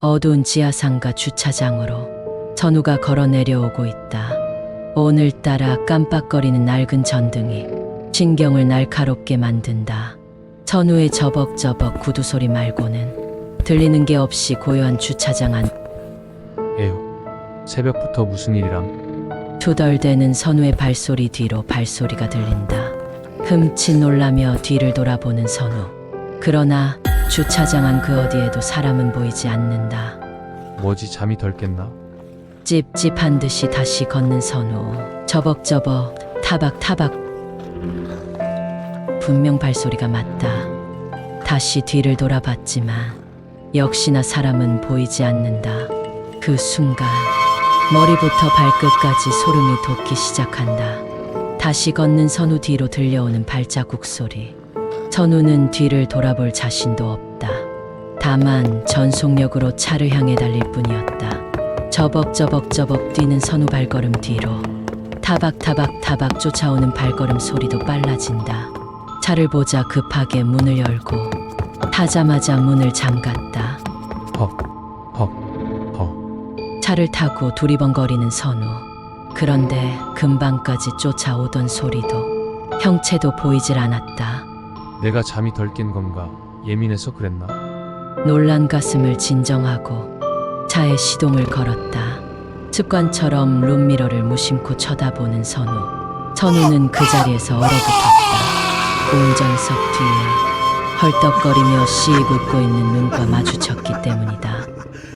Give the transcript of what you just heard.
어두운 지하상가 주차장으로 전우가 걸어 내려오고 있다. 오늘따라 깜빡거리는 낡은 전등이 신경을 날카롭게 만든다. 전우의 저벅저벅 구두 소리 말고는 들리는 게 없이 고요한 주차장 안 에휴, 새벽부터 무슨 일이람? 투덜대는 선우의 발소리 뒤로 발소리가 들린다. 흠칫 놀라며 뒤를 돌아보는 선우. 그러나 주차장 안그 어디에도 사람은 보이지 않는다. 뭐지 잠이 덜 깼나? 찝찝한 듯이 다시 걷는 선우. 저벅저벅 타박타박. 분명 발소리가 맞다. 다시 뒤를 돌아봤지만 역시나 사람은 보이지 않는다. 그 순간 머리부터 발끝까지 소름이 돋기 시작한다. 다시 걷는 선우 뒤로 들려오는 발자국 소리. 선우는 뒤를 돌아볼 자신도 없다. 다만 전속력으로 차를 향해 달릴 뿐이었다. 저벅저벅저벅 뛰는 선우 발걸음 뒤로 타박타박타박 쫓아오는 발걸음 소리도 빨라진다. 차를 보자 급하게 문을 열고 타자마자 문을 잠갔다. 헉, 헉, 헉. 차를 타고 두리번거리는 선우. 그런데 금방까지 쫓아오던 소리도 형체도 보이질 않았다. 내가 잠이 덜 깬 건가? 예민해서 그랬나? 놀란 가슴을 진정하고 차에 시동을 걸었다. 습관처럼 룸미러를 무심코 쳐다보는 선우. 선우는 그 자리에서 얼어붙었다. 운전석 뒤에 헐떡거리며 씩 웃고 있는 눈과 마주쳤기 때문이다.